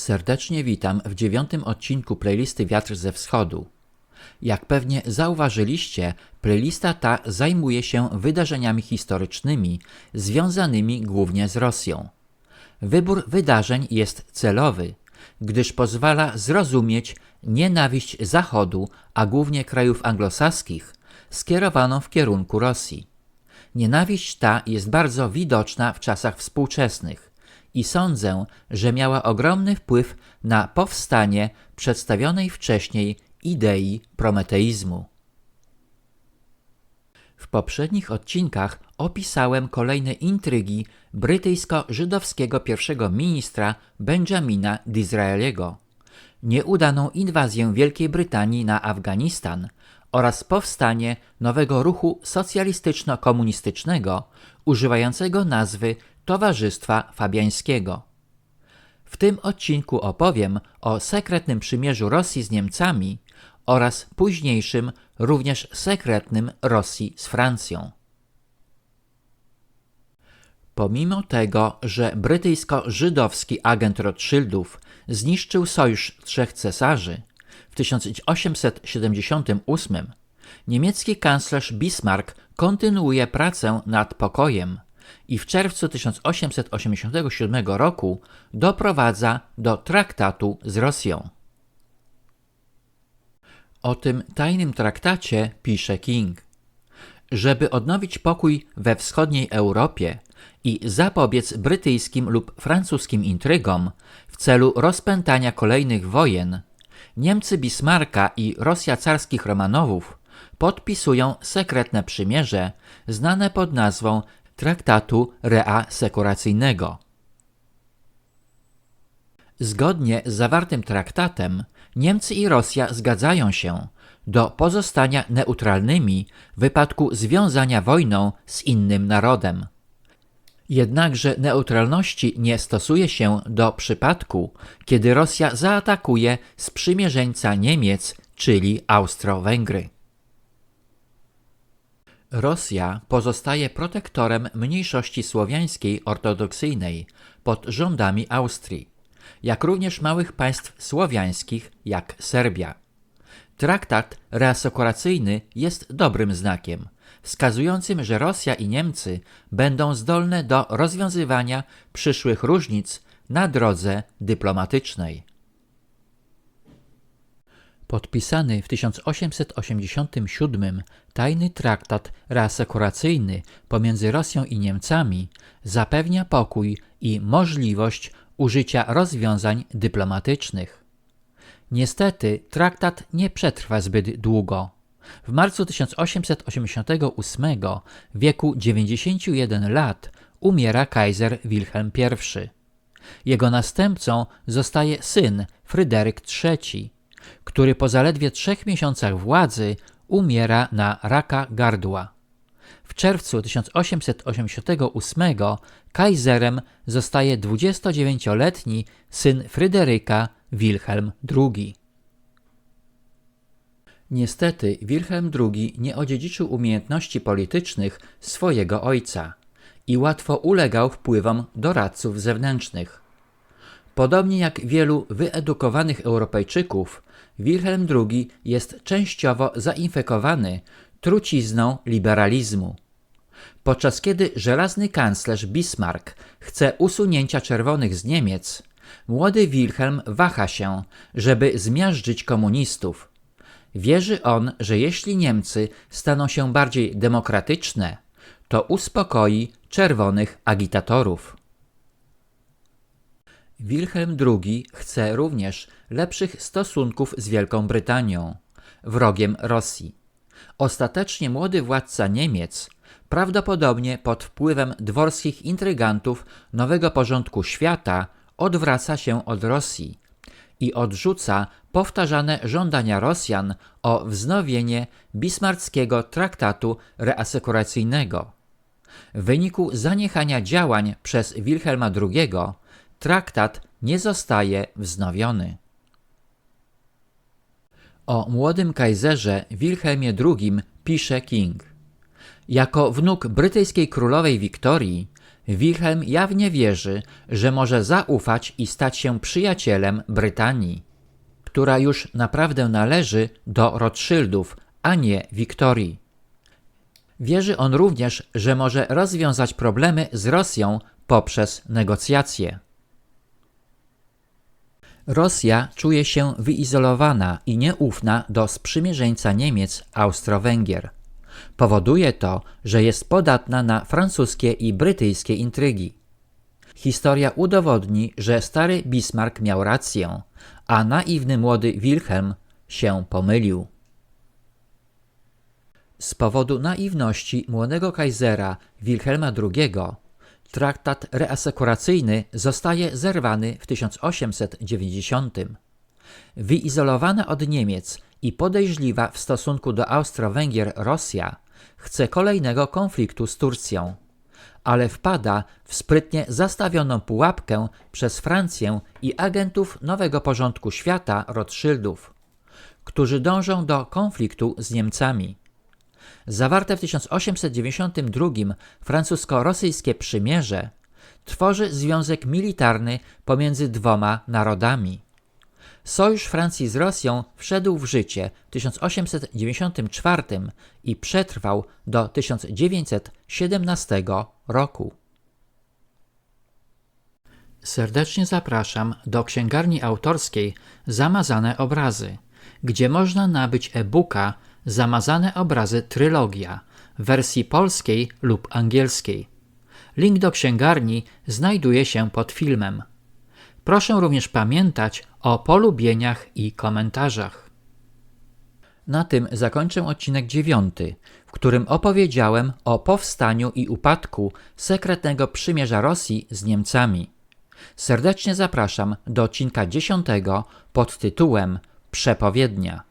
Serdecznie witam w dziewiątym odcinku playlisty Wiatr ze Wschodu. Jak pewnie zauważyliście, playlista ta zajmuje się wydarzeniami historycznymi związanymi głównie z Rosją. Wybór wydarzeń jest celowy, gdyż pozwala zrozumieć nienawiść Zachodu, a głównie krajów anglosaskich, skierowaną w kierunku Rosji. Nienawiść ta jest bardzo widoczna w czasach współczesnych i sądzę, że miała ogromny wpływ na powstanie przedstawionej wcześniej idei prometeizmu. W poprzednich odcinkach opisałem kolejne intrygi brytyjsko-żydowskiego pierwszego ministra Benjamina Disraeliego, nieudaną inwazję Wielkiej Brytanii na Afganistan oraz powstanie nowego ruchu socjalistyczno-komunistycznego używającego nazwy Towarzystwa Fabiańskiego. W tym odcinku opowiem o sekretnym przymierzu Rosji z Niemcami oraz późniejszym również sekretnym Rosji z Francją. Pomimo tego, że brytyjsko-żydowski agent Rothschildów zniszczył sojusz trzech cesarzy, w 1878 niemiecki kanclerz Bismarck kontynuuje pracę nad pokojem i w czerwcu 1887 roku doprowadza do traktatu z Rosją. O tym tajnym traktacie pisze King. Żeby odnowić pokój we wschodniej Europie i zapobiec brytyjskim lub francuskim intrygom w celu rozpętania kolejnych wojen, Niemcy Bismarcka i Rosja carskich Romanowów podpisują sekretne przymierze znane pod nazwą Traktatu Reasekuracyjnego. Zgodnie z zawartym traktatem Niemcy i Rosja zgadzają się do pozostania neutralnymi w wypadku związania wojną z innym narodem. Jednakże neutralności nie stosuje się do przypadku, kiedy Rosja zaatakuje sprzymierzeńca Niemiec, czyli Austro-Węgry. Rosja pozostaje protektorem mniejszości słowiańskiej ortodoksyjnej pod rządami Austrii, jak również małych państw słowiańskich jak Serbia. Traktat reasekuracyjny jest dobrym znakiem, wskazującym, że Rosja i Niemcy będą zdolne do rozwiązywania przyszłych różnic na drodze dyplomatycznej. Podpisany w 1887 tajny traktat reasekuracyjny pomiędzy Rosją i Niemcami zapewnia pokój i możliwość użycia rozwiązań dyplomatycznych. Niestety traktat nie przetrwa zbyt długo. W marcu 1888 w wieku 91 lat umiera kaiser Wilhelm I. Jego następcą zostaje syn Fryderyk III, który po zaledwie trzech miesiącach władzy umiera na raka gardła. W czerwcu 1888 kajzerem zostaje 29-letni syn Fryderyka Wilhelm II. Niestety Wilhelm II nie odziedziczył umiejętności politycznych swojego ojca i łatwo ulegał wpływom doradców zewnętrznych. Podobnie jak wielu wyedukowanych Europejczyków, Wilhelm II jest częściowo zainfekowany trucizną liberalizmu. Podczas kiedy żelazny kanclerz Bismarck chce usunięcia czerwonych z Niemiec, młody Wilhelm waha się, żeby zmiażdżyć komunistów. Wierzy on, że jeśli Niemcy staną się bardziej demokratyczne, to uspokoi czerwonych agitatorów. Wilhelm II chce również lepszych stosunków z Wielką Brytanią, wrogiem Rosji. Ostatecznie młody władca Niemiec, prawdopodobnie pod wpływem dworskich intrygantów nowego porządku świata, odwraca się od Rosji i odrzuca powtarzane żądania Rosjan o wznowienie bismarckiego traktatu reasekuracyjnego. W wyniku zaniechania działań przez Wilhelma II traktat nie zostaje wznowiony. O młodym kajzerze Wilhelmie II pisze King. Jako wnuk brytyjskiej królowej Wiktorii, Wilhelm jawnie wierzy, że może zaufać i stać się przyjacielem Brytanii, która już naprawdę należy do Rothschildów, a nie Wiktorii. Wierzy on również, że może rozwiązać problemy z Rosją poprzez negocjacje. Rosja czuje się wyizolowana i nieufna do sprzymierzeńca Niemiec Austro-Węgier. Powoduje to, że jest podatna na francuskie i brytyjskie intrygi. Historia udowodni, że stary Bismarck miał rację, a naiwny młody Wilhelm się pomylił. Z powodu naiwności młodego Kaisera Wilhelma II traktat reasekuracyjny zostaje zerwany w 1890. Wyizolowana od Niemiec i podejrzliwa w stosunku do Austro-Węgier Rosja chce kolejnego konfliktu z Turcją, ale wpada w sprytnie zastawioną pułapkę przez Francję i agentów nowego porządku świata Rothschildów, którzy dążą do konfliktu z Niemcami. Zawarte w 1892 francusko-rosyjskie przymierze tworzy związek militarny pomiędzy dwoma narodami. Sojusz Francji z Rosją wszedł w życie w 1894 i przetrwał do 1917 roku. Serdecznie zapraszam do księgarni autorskiej Zamazane Obrazy, gdzie można nabyć e-booka Zamazane Obrazy Trylogia w wersji polskiej lub angielskiej. Link do księgarni znajduje się pod filmem. Proszę również pamiętać o polubieniach i komentarzach. Na tym zakończę odcinek dziewiąty, w którym opowiedziałem o powstaniu i upadku sekretnego przymierza Rosji z Niemcami. Serdecznie zapraszam do odcinka dziesiątego pod tytułem Przepowiednia.